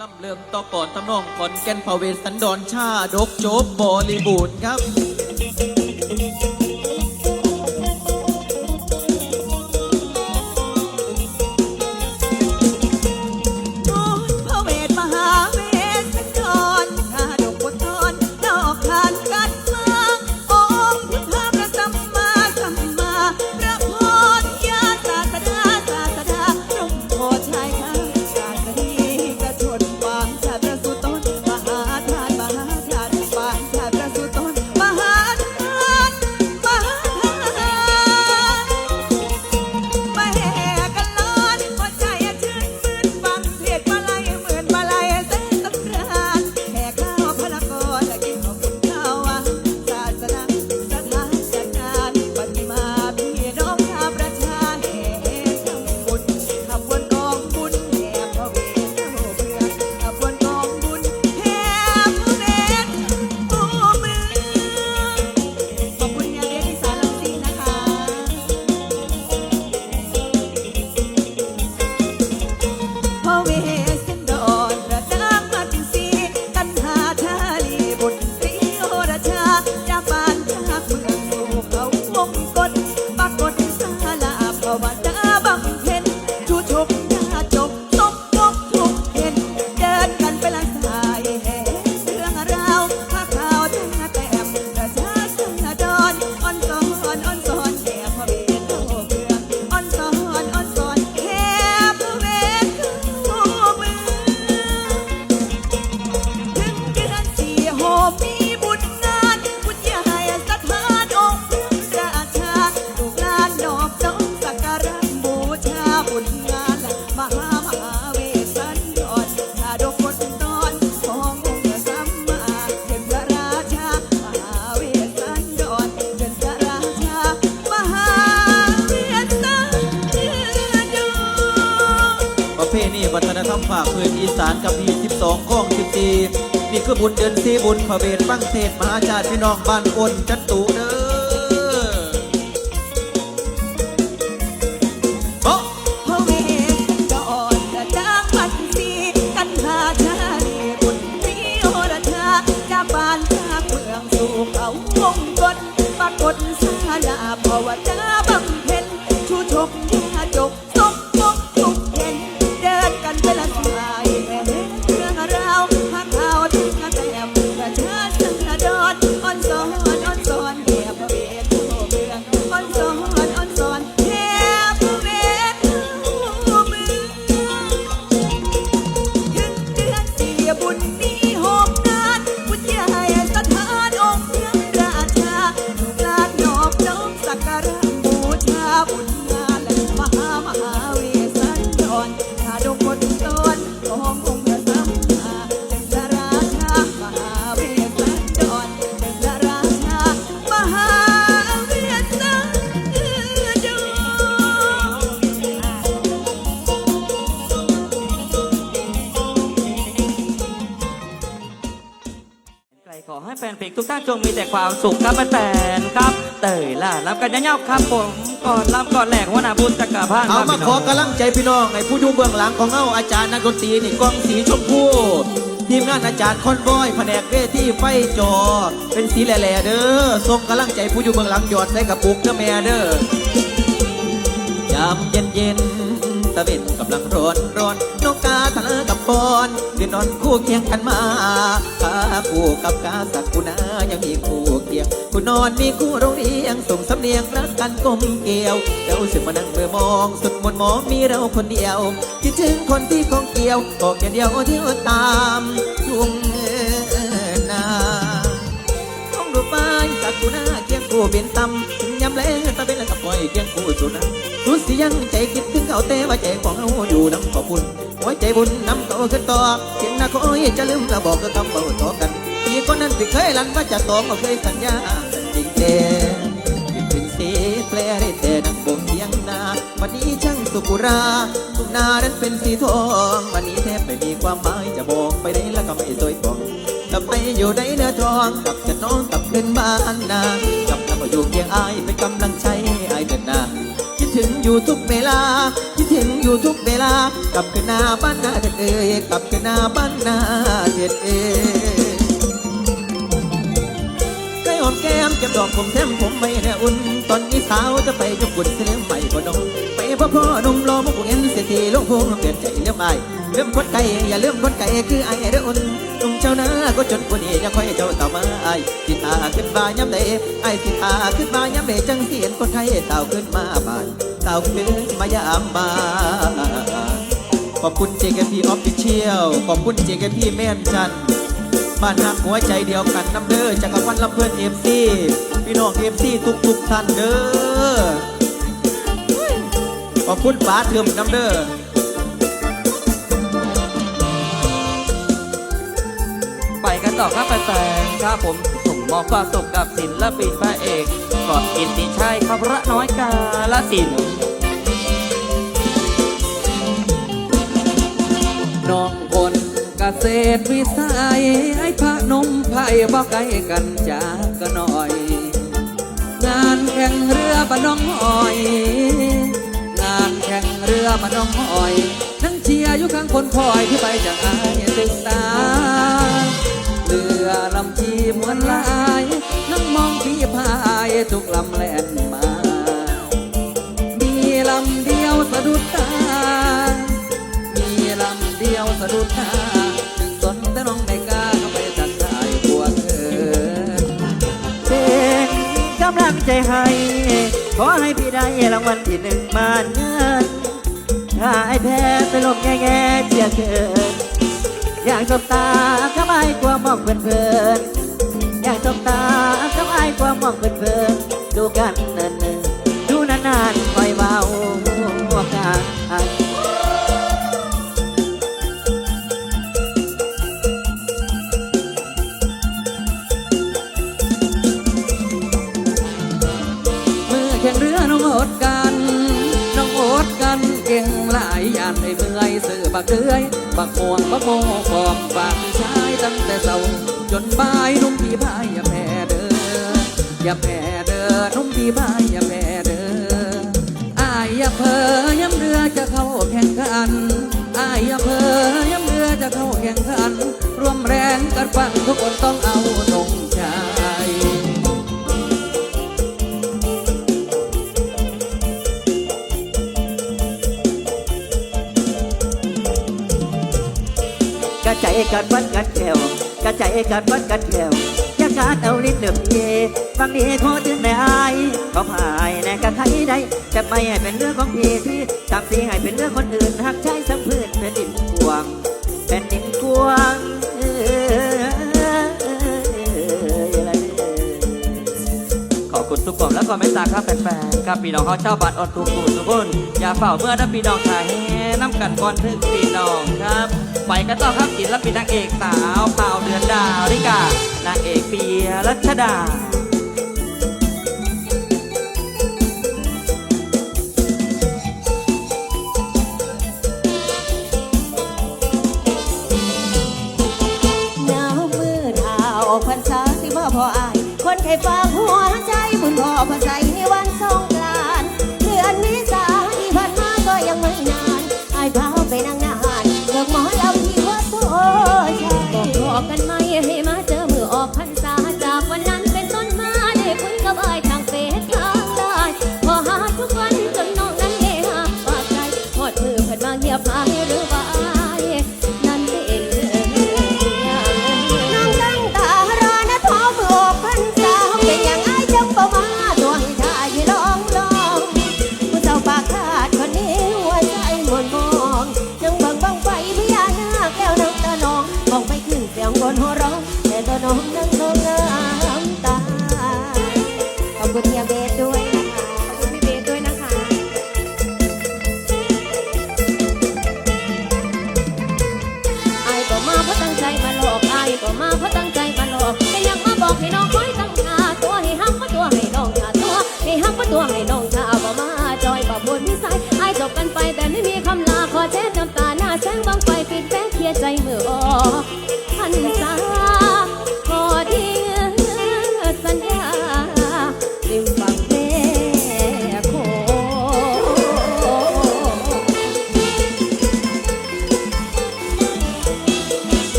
ล่ำเริ่มต่อก่อนทำนองก่อนแก่นพาเวสันดอนชาดกโจบบริบูรณ์ครับ คือบุญเดือนสี่บุญพระเวทฟังเทศมหาชาติพี่น้องบ้านอ้นจันตุ กันยาวๆครับผมก่อนรับก่อนแหลกหัวหน้าบุญจักรพันธ์เอาครับมาพี่ขน้อองกำลังใจพี่น้องไอ้ผู้อยู่เบื้องหลังของเฮาอาจารย์นักดนตรีนี่กองสีชมพูทีมงานอาจารย์คอนบอยแผนกเวทีไฟจอ เป็นสีแหล่ๆเด้อส่งกำลังใจผู้อยู่เบื้องหลังหยอดใส่กระปุกเด้อแม่เด้อยามเย็นเย็นๆตะเวนกำลังร้อนร้อนนกกาทะเลกับปอนเดือนนอนคู่เคียงกันมาพาคู่กับกาสักกุณายังมีคู่ เคียงคู่นอนมีคู่โรงเรียงส่งสำเนียงรักกันกลมเกลียวเจ้าสึกมานั่งเมื่อมอง สุดมนมองมีเราคนเดียวคิดถึงคนที่ของเกี่ยวบอกอย่างเดียวเที่ยวตามทุ่งนาต้องดูป้ายจากกูหน้าเคียงกูเป็นตำถึงยำแรงตะเป็นกับปล่อยเคียงกูสุดนะสุดสิยังใจคิดถึงเขาแต่ว่าใจของเราอยู่น้ำขอบคุณหัวใจบุญน้ำโตขึ้นต่อเสียงนาคอยจะลืมจะบอกก็คำเบาต่อกัน คนนั้นที่เคยลันว่าจะตองก็เคยสัญญาจริงเด่คิดถึงเสีแปลได้แต่นักบ่งเทียงนาวันนี้ช่างสุกุราทุกนานั้นเป็นสีทองวันนี้แทบไม่มีความหมายจะบอกไปไหนแล้วก็ไม่สวยปองกลับไปอยู่ในเนื้อทองกลับจะน้องกลับขึ้นบ้านนากลับมาอยู่เคียงอายเป็นกำลังใช้อายเดินนาคิดถึงอยู่ทุกเวลาคิดถึงอยู่ทุกเวลากลับคืนหน้าบ้านนาเด็ดเอ้ยกลับคืนหน้าบ้านนาเด็ดเอ้ย มแก้มเก็บดอกผมแถมผมไม่แน่อุ่น ตอนนี้สาวจะไปยกบุญเสนอใหม่บ่น้องไปพ่อพ่อนุ่มรอมุกเงินเสียทีลงพงเปลี่ยนใจเลี้ยงไอเลื่อมคนไก่อย่าเลื่อมคนไก่คือไอ้เด้ออุ่นนุ่มเจ้าหน้าก็จนคนนี้จะคอยเจ้าต่อมาไอ้สิตาขึ้นมาย้ำใดไอ้สิตาขึ้นมาย้ำใดจังเสียนคนไทยเต่าขึ้นมาบ้านเต่าขึ้นมายามบ้านขอบคุณ JKP Official ขอบคุณ JKP แม่นจันทร์ บ้านหักหัวใจเดียวกันน้ำเด้อจักรพันลำเพื่อนเอฟซีพี่น้องเอฟซีทุกทุกท่านเด้อขอบคุณป๋าเทิมน้ำเด้อไปกันต่อครับแฟนๆครับผมส่งมอบความสุขกับศิลปินพระเอกกอดกินติชัยครับระน้อยกาลสินน้อง ษตรวิสัยไอ้พระนมไผ่บอกไกลกันจากก็หน่อย งานแข่งเรือบ้านน้องหอย งานแข่งเรือบ้านน้องหอย ทั้งเชียร์อยู่ข้างคนคอยที่ไปจากอายตึกตา เรือลำชีมวนลาย นั่งมองพี่พายทุกลำแล่นมา ใจให้ ขอให้พี่ได้รางวัลที่หนึ่งมาเงินถ้าไอ้แพ้ไปลงแง่แง่เจียเกิน อยากจบตากับไอ้กลัวมองเพื่อนๆอยากจบตากับไอ้กลัวมองเพื่อนๆดูกันเนิน เดือยบักม่วงบักโมฟอมฝากพี่ชายตั้งแต่เช้าจนบ่ายนุ่มพี่พายอย่าแพ้เด้ออย่าแพ้เด้อนุ่มพี่พายอย่าแพ้เด้ออายอย่าเพ้อย้ำเรือจะเข้าแข่งขันอายอย่าเพ้อย้ำเรือจะเข้าแข่งขันรวมแรงกันฟันทุกคนต้องเอาตรง กัดวัดกัดแก้วกระใจกัดวัดกัดแก้วอยากการเอาลิ้นเหนือบเยบางนี้ขอถึงได้อายเขาพายแน่กะใครได้จะไม่ให้เป็นเรื่องของพี่ที่ทำสีให้เป็นเรื่องคนอื่นหักใจสัมพืนแผ่นดินกวงแผ่นดินกวงขอบคุณทุกคนและก็เมตตาครับแฟนๆครับพี่น้องเขาเจ้าบัตรออนทุกผู้ทุกคนอย่าเฝ้าเมื่อถ้าพี่น้องถ่าย น้ำกันก่อนถึงพี่น้องครับ ไปกันต่อครับศิลปินนางเอกสาวเผาเดือนดาวริกานางเอกเปียรัชดาหนามือเท้าออกพรรษาสิบ่พออาย คนไข้ฝาหัวใจบุญพอพระใส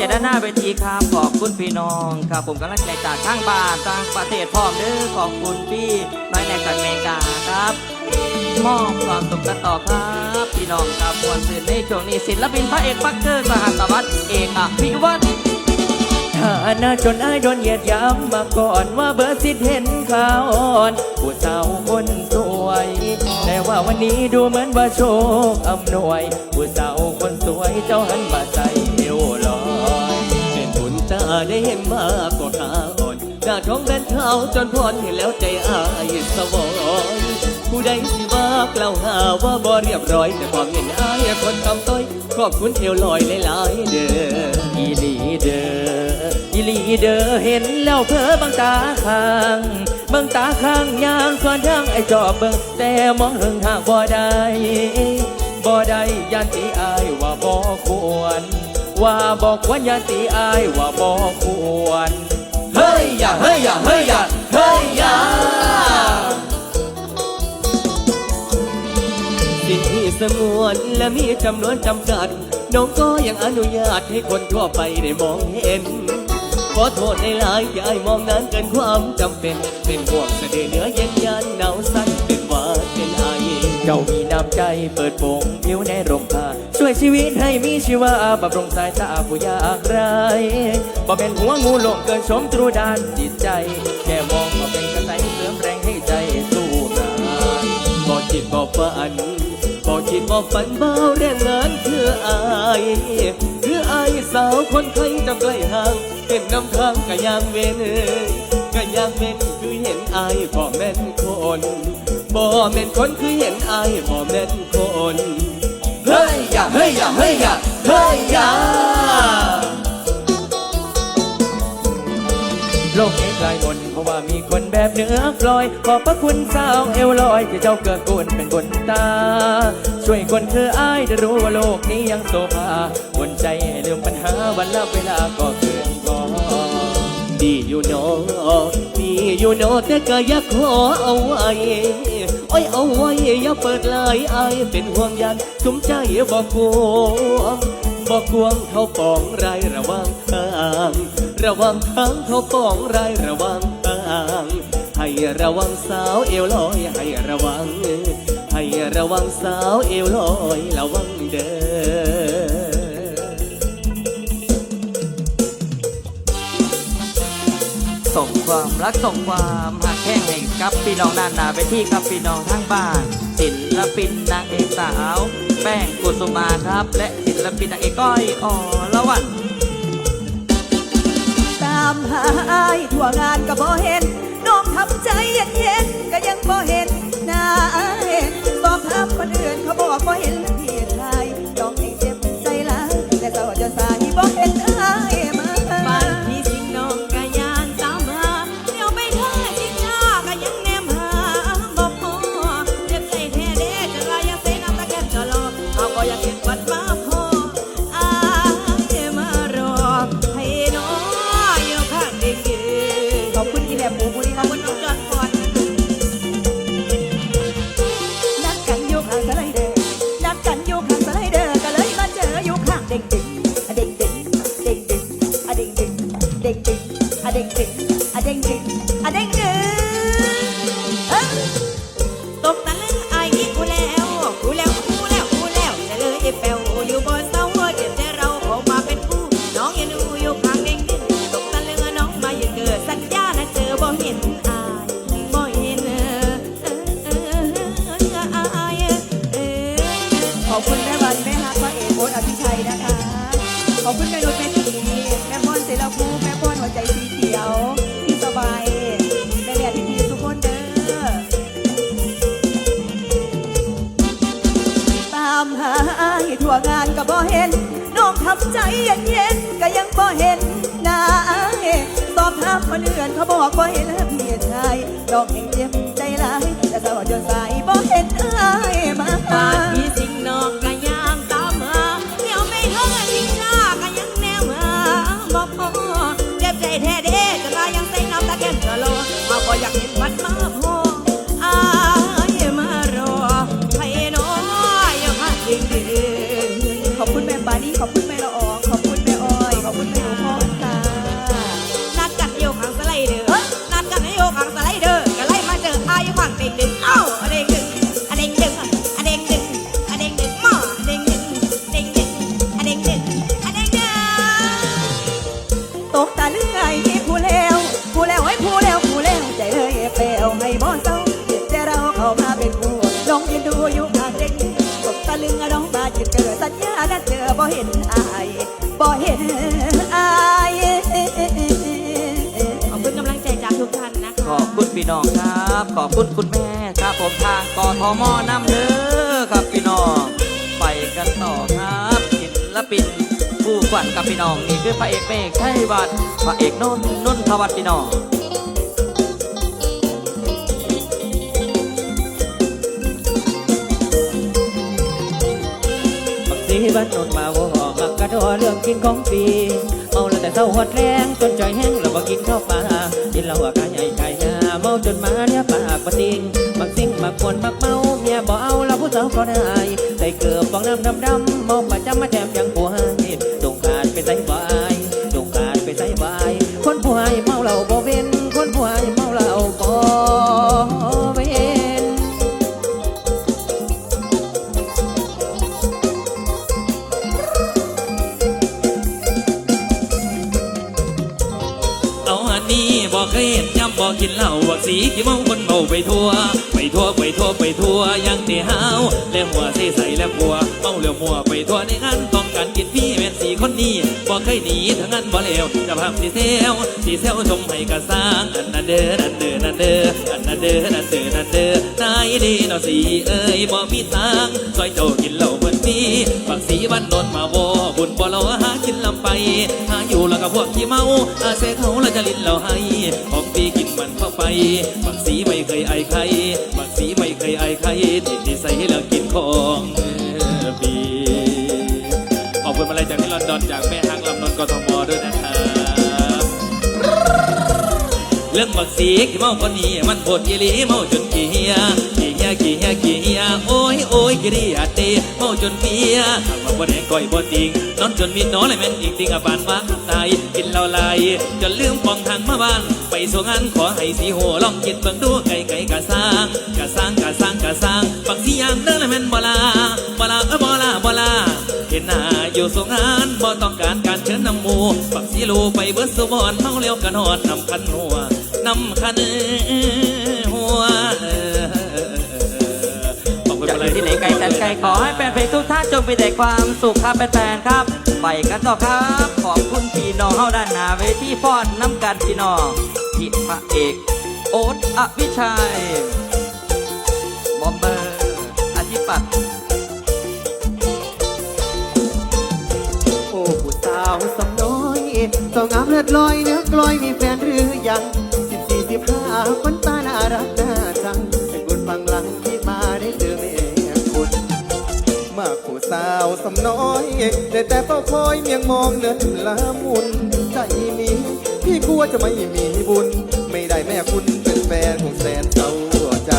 เจตนาเป็นทีครับขอบคุณพี่น้องครับผมกำลังใจจากข้างบ้านต่างประเทศพร้อมเด้อขอบคุณพี่น้อยแนจากเมกาครับมอบความสุขกันต่อครับพี่น้องครับมวลสื่อในช่วงนี้ศิลปินพระเอกปักเกอร์สหัสวัสดิ์เอกอภิวัตรฐานะจนอายโดนเหยียดยามมาก่อนว่าเบอร์สิทธิ์เห็นข่าวอ่อนผู้สาวคนสวย แต่ว่าวันนี้ดูเหมือนว่าโชคอำนวยผู้สาวคนสวยเจ้าหันมาใส่ ได้เห็นมากกว่าขาอ่อนหน้าท้องแบนเท้าจนพรเห็นแล้วใจอายสวอยผู้ใดสิว่ากล่าวหาว่าบ่เรียบร้อย แต่ความเห็นอายคนตำต้อยขอบคุณเอวลอยหลายๆเด้ออีหลีเด้ออีหลีเด้อเห็นแล้วเพ้อบางตาข้างบางตาข้างยางส่วนทางไอจอบเบิ่งแต่มองเรื่องหากบ่ได้บ่ได้ยันตีอายว่าบ่ควร ว่าบอกว่ายันตีอายว่าบ่ควร เฮ้ยอย่าเฮ้ยอย่าเฮ้ยอย่าเฮ้ยอย่าสิ่งที่สงวนและมีจำนวนจำกัด น้องก็ยังอนุญาตให้คนทั่วไปได้มองเห็น ขอโทษในหลายอย่าให้มองนานเกินความจำเป็น เป็นห่วงเสด็จเหนือเย็นยันหนาวสั่นเป็นหวาดเป็นไอเจ้ามีน้ำใจเปิดโปงผิวในร่มผ้าช่วยชีวิตให้มีชีวาบำรุงสายตาผู้ยากไร้บ่เป็นหัวงูหลงเกินชมตรูดานจิตใจ แค่มองว่เป็นกระแสเสริมแรงให้ใจสู้งานบอกคิดบอกฝันบอกคิดบอกฝันเบาเรื่องงานคืออายคืออายสาวคนไทยจะใกล้ห่างเป็นน้ำทางกะยางเวนกะยางเวนคือเห็นอายบ่แม่นคน บ่แม่นคนคือเห็นอายบ่แม่นคนเฮ้ยอย่าเฮ้ยอย่าเฮ้ยอย่าเฮ้ยอย่าโลกนี้กลายมนเพราะว่ามีคนแบบเหนือปลอย ขอบพระคุณสาวเอวลอยที่เจ้าเกิดกุลเป็นบนตา ช่วยคนคืออ้ายได้รู้ว่าโลกนี้ยังโซภาบนใจให้ลืมปัญหาวันละเวลาก็เกินก่อดีอยู่เนอดีอยู่เนอแต่ก็อยากขอเอาไว้ โอ้ยเอาไว้อย่าเปิดลายอเป็นห่วงยันสุมใจบอกกวงบอกกวงเขาปองไรระวังทางระวังทางเขาปองไรระวังทางให้ระวังสาวเอวลอยให้ระวัง ให้ระวังสาวเอวลอยระวังเด้อส่งความรักส่งความ หักแห้งให้กับพี่น้องด้านหน้าไปที่กับพี่น้องทั้งบ้านศิลปินนางเอกสาว แป้งกุสุมาครับ และศิลปินนางเอกก้อยอละวันตามหาอายทั่วงานก็บ่เห็นน้องทำใจเย็นๆก็ยังบ่เห็นหน้าอายสอบถามคนอื่นเขาบอกบ่เห็น เลื่อนเขาบอกว่าเห็นพี่ชายน้องเองเจ็บใจร้ายแต่สาวจนสายบ่เห็นอายมา ลึงน้องบาจิตเกิดสัญญาและเจอบ่เห็นอายบ่เห็นอายขอบคุณกำลังใจจากทุกท่านนะขคะอบคุณพี่น้องครับ ขอบคุณคุณแม่ครับผมทางกทมน้ำเด้อครับพี่น้อง ไปกันต่อครับศิลปินผู้กวนกับพี่น้องนี่คือพระเอกเมฆชัยวัฒน์พระเอกนนนนทวัฒน์พี่น้อง บ้านนนมาว่ามักกระดอเรื่องกินของฟีเมาแล้วแต่เศร้าหดแรงจนใจแห้งแล้วบ่กินข้าวปลากินเหล้าอากาใหญ่ไก่ยาเมาจนมาเลียปากปะติงมักซิ่งมักคนมักเมาเมียบ่เอาแล้วผู้สาวก็ได้ใส่เกือบฟองน้ำดำดำเมาประจำมาแถมยังผัวให้ กินเหล้าบอกสีกี่เมาคนเมาไปทั่ว ไปทั่วไปทั่วไปทั่วยังเตะหาวแล้วหัวเสใส่แล้วปัวเมาแล้วมัวไปทั่วในงานต้องการกินพี่แม่นสีคนนี้บอกเคยหนีทั้งนั้นบ่แล้วจะพามสีเซลสีเซลชมให้กระสร้างอันนั้นเด้อนั่นเด้อนั่นเด้ออันนั้นเด้อนั่นเด้อนั่นเด้อนายดีนาะสีเอ้ยบ่มีทางซอยโจกินเหล้าเหมือนนี้ฝักสีบ้านโนนมาวอบุญบ่เราหากินลำไปหาอยู่แล้วก็พวกขี้เมาอาเสเขาแล้วจะลิ้นเราให้ของปี มันเข้าไป บักสีไม่เคยไอใคร บักสีไม่เคยไอใครติดนิสัยแล้วกินของบีขอบคุณมาลัยจากที่ลอนดอนจากแม่ฮังลำนน์กทมด้วยนะครับเรื่องบักสีขี้เมาคนนี้มันโหดยีลีเมาจนเกียว เกียเหียขี้เหียโอ้ยโอ้ยกิริยาเตเมาจนเปียขับมาบ่แดงก้อยบ่ติงนอนจนมีน้อเลยแม่นอีกติงอาบานว่าตายกินเหล้าลายจนลืมปองทางมาบ้าน ไปส่งงานขอให้สีโหลองคิดเบิ่งดูไก่ไก่กะสร้างกะสร้างกะสร้างกะสร้างบักสียางเด้อเลยแม่นบ่ลาบ่ลาเออบ่ลาบ่ลาเห็นหน้าอยู่ส่งงานบ่ต้องการการเชิญนำหมูปักสีลูไปเบิดสุบอนเมาเลี้ยวกันหอดนำคันหัวนำคันหั นไกลแสนไกลขอให้แฟนเพลงทุกท่านจงมีแต่ความสุขครับแฟนๆครับ ไปกันต่อครับ ขอบคุณพี่น้องเฮาด้านหน้าเวทีฟ้อนน้ำกันพี่น้องที่พระเอก โอ๊ตอวิชัย บอมเบอร์อธิปัตย์โอ้ผู้สาวสำน้อยต้องงามเลือดลอยเนื้อกลอยมีแฟนหรือยังสิบสี่สิบห้าคน สาวสำน้อยได้แต่เฝ้าคอยเมียงมองเนื้อละมุนใจนี้พี่กลัวจะไม่มีบุญ ไม่ได้แม่คุณเป็นแฟนของแสนเศร้าใจ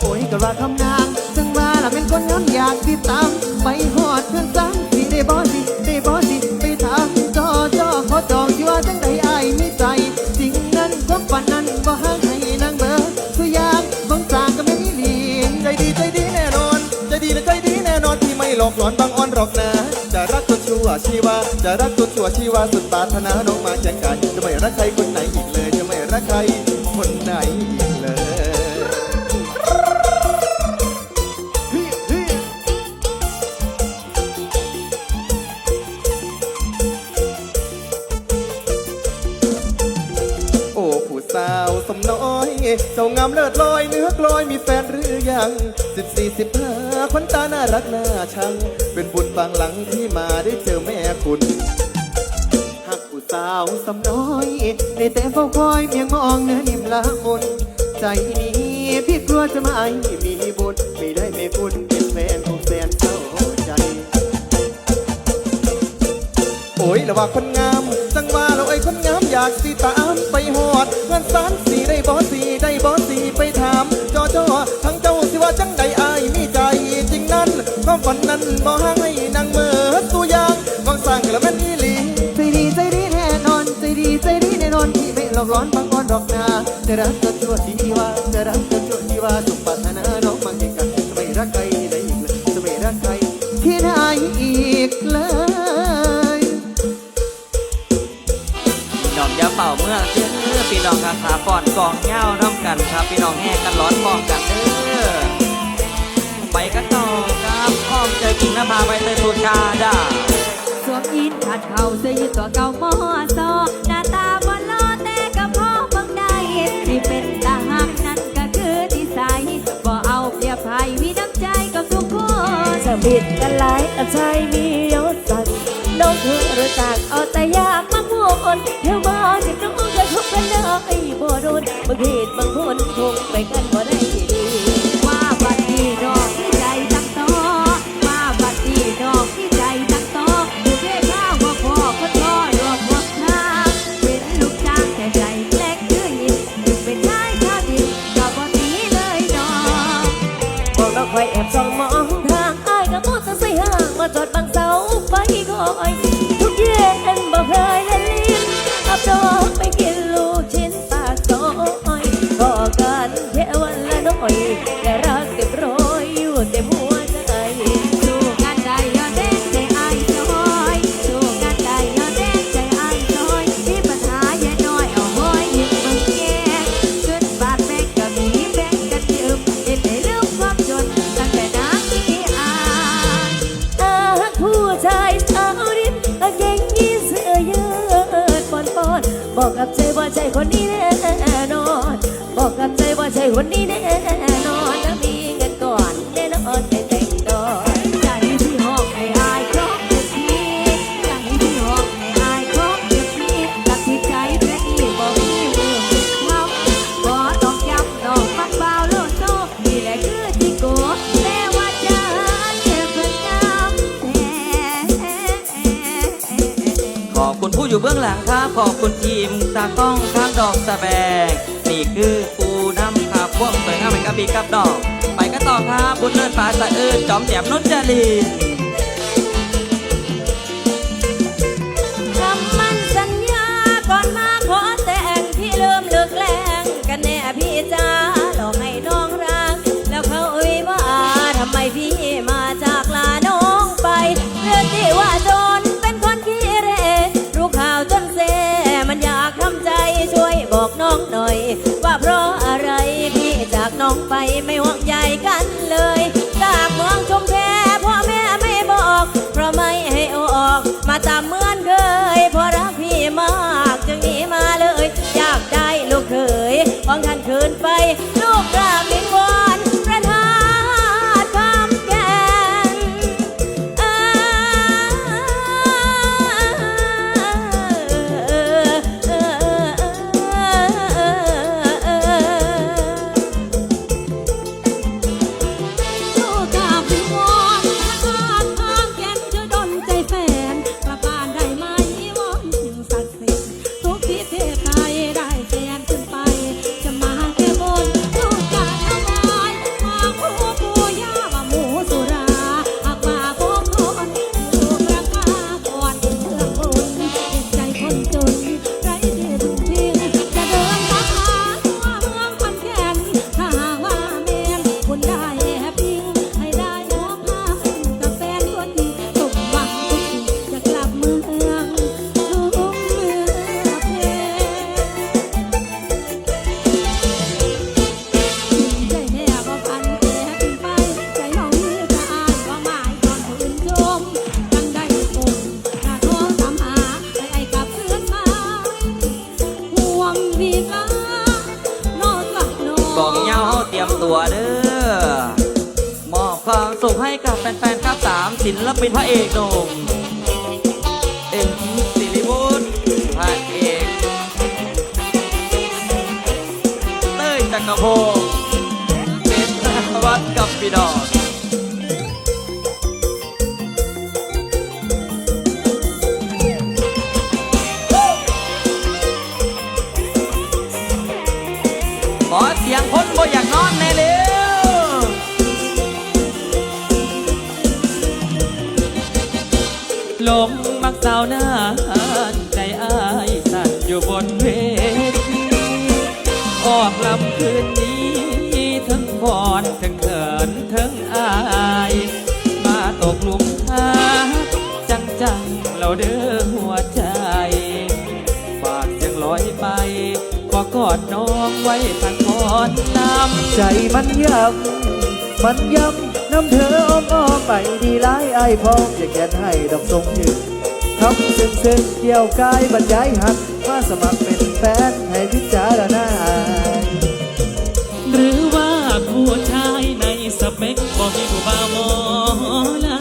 โอ้ยก็ว่าคำนางซึ่งว่าล่ะเป็นคนย้อนอยากติดตาม อกหลอนบางอ้อนหรอกนะ จะรักจนชั่วชีวาจะรักจนชั่วชีวาสุดปรารถนาน้องมาแข่งกันจะไม่รักใครคนไหนอีกเลย จะไม่รักใครคนไหนอีกเลยโอ้ผู้สาวสมน้อย เจ้างามเลิศลอยเนื้อกลอยมีแฟนหรือยังสิบสี่สิ คนตาน่ารักน่าชัง เป็นบุญบางหลังที่มาได้เจอแม่คุณหักผู้สาวสำน้อยได้แต่เฝ้าคอยเพียงมองเนื้อนิ่มละมุนใจนี้พี่กลัวจะไม่มีบุญไม่ได้ไม่บุญเป็นแฟนของแฟนเศร้าใจ โอ้ยแล้วว่าคนงาม จังว่าเราไอ้คนงามอยากสีตามไปหอดเงินสาน ความฝันนั้นบ่ให้นางเมื่อสุย่างวางสร้างกระแม่นอีหลีใจดีใจดีแน่นอนใจดีใจดีแน่นอนที่ไม่หลอกร้อนบางอ้นดอกนาจะรักก็ชั่วที่ว่าจะรักก็ชั่วที่ว่าสมปัานาน้องมังเกกันจะไม่รักใครได้อีกเลยจะไม่รักใครที่ไหนอีกเลยดอกยาเป่าเมื่อเชื่อพี่น้องครับขาก่อนกองเงาน้ำกันครับพี่น้องแห่กันร้อนมองกันเด้อ น้ำมาไปเตยตูชาดาสวมอีนขัดเข่าเสยืดตัวเก่ามอซอหน้าตาบอลล้อแต่กระพาะเบิ่งได้ที่เป็นตาหักนั้นก็คือที่ใสบ่เอาเปรียบใครมีน้ำใจกับทุกคนจะบิดกันหลายแต่ใยมียศสันน้องเธอรู้จักเอาแต่ยากมาพวกคนเที่ยวบ้านจิตน้องจะทุกข์กันเลยบ่โดนบางเหตุบางคนคงไปกันบ่ได้ บอกกับใจว่าใจคนนี้แน่นอน บอกกับใจว่าใจคนนี้แน่นอนถ้ามีเงินก่อนแน่นอนแต่แต่งดอกใจที่หองให้อายครบทีใจที่หองให้อายครบทีตัดสินใจแค่นี้บอกมีมือมอเขาบ่ตองย้ำดอกฟักเบาโลโซนี่แหละคือที่โกแต่ว่าจเเพิ่งย้ำแท้ขอคุณผู้อยู่เบื้องหลังครับ ขอบคุณที ตากล้องข้างดอกสะแบก นี่คือปูน้ำขาพวกสวยงามเป็นกระปีกับดอก ไปก็ต่อครับบุญเลิศฟ้าสะอื้นจอมแจ่มนุ่จรี it all. ใจมันย้ำมันย้ำน้ำเธออ้อมอ้อมไปดีหลายไอ้พร้อย่าแกนให้ดอกทรงยืนทำซึ้งซึ้งเกี่ยวกายบรรยายหักมาสมัครเป็นแฟนให้พิจารณาหรือว่าผู้ชายในสเปคบอกให้ผู้บ่าวมอล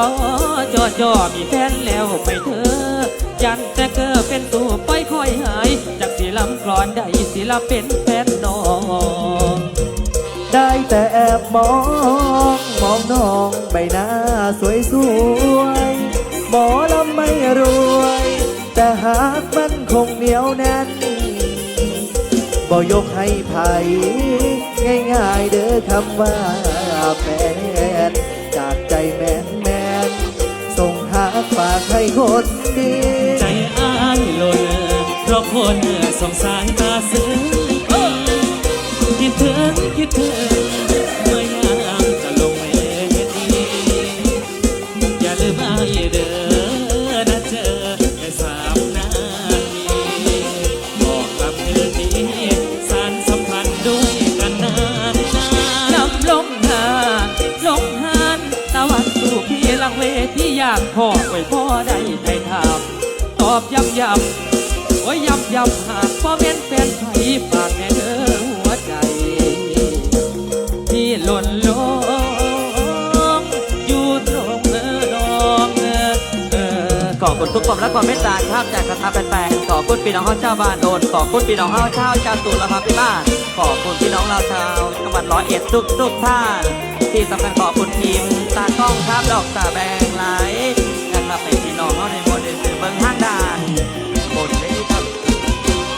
จอจอจอมีแฟนแล้วไปเธอ ยันแต่เกอเป็นตัวไปล่อยคอยหาย จากสีลำกรอนใดสีลาเป็นแฟนน้องได้แต่แอบมอง มองน้องใบหน้าสวยสวยหมอลำไม่รวย แต่หากมันคงเหนียวแน่นบ่ยกให้ไผง่ายๆเด้อคำว่าแฟนจากใจแมากให้คนดี ใจอ้ายหล่นเพราะคนสองสายตาซึ้งคิดถึงคิดถึง อบย้ำย้ำโอ้ยย้ำย้ำหากพ่อเป็นแฟนไทยฝากแม่เด้อหัวใจ ที่หล่นลงอยู่ตรงเออดองเออเออขอบคุณทุกความรักความเมตตาครับจากกระทาแฟนๆขอบคุณพี่น้องข้าเจ้าบ้านโดนขอบคุณพี่น้องข้าเจ้าชาวตุลภาพิบ้านขอบคุณพี่น้องเราชาวจังหวัดร้อยเอ็ดทุกทุกท่านที่สำคัญขอบคุณทีมตากล้องครับดอกตาแบงไหลนะครับเป็นพี่น้องเขาในโมเดลเบิ้งห้างด่านบนนี้ครับ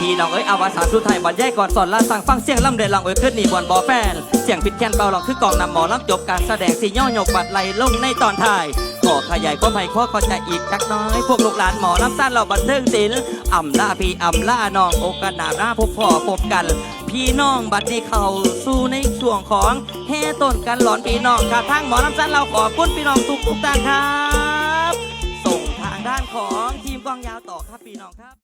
พี่น้องเอ้ยอาวาสานสุดไทยบรรยายก่อนสอนลาสั่งฟังเสียงลำเดือดลังเอ้ยขึ้นนี่บอลบอแฟน เสียงผิดแคนเบาลองคือกองนำหมอลำจบการแสดงสีย่อหยกบัดไหลลงในตอนท้ายขอขยายความให้ข้อเข้าใจอีกจักน้อย พวกลูกหลานหมอลำสั้นเราบันเทิงศิลอ่ำล่าพี่อ่ำล่าน้องโอกาสหนาหน้าพบพ่อพบกัน พี่น้องบัดนี้เข้าสู่ในช่วงของแห่ต้นกันหลอนพี่น้องค่ะทางหมอลำสั้นเราขอบคุณพี่น้องทุกทุกๆท่านครับ ส่งทางด้านของทีมกองยาวต่อครับพี่น้องครับ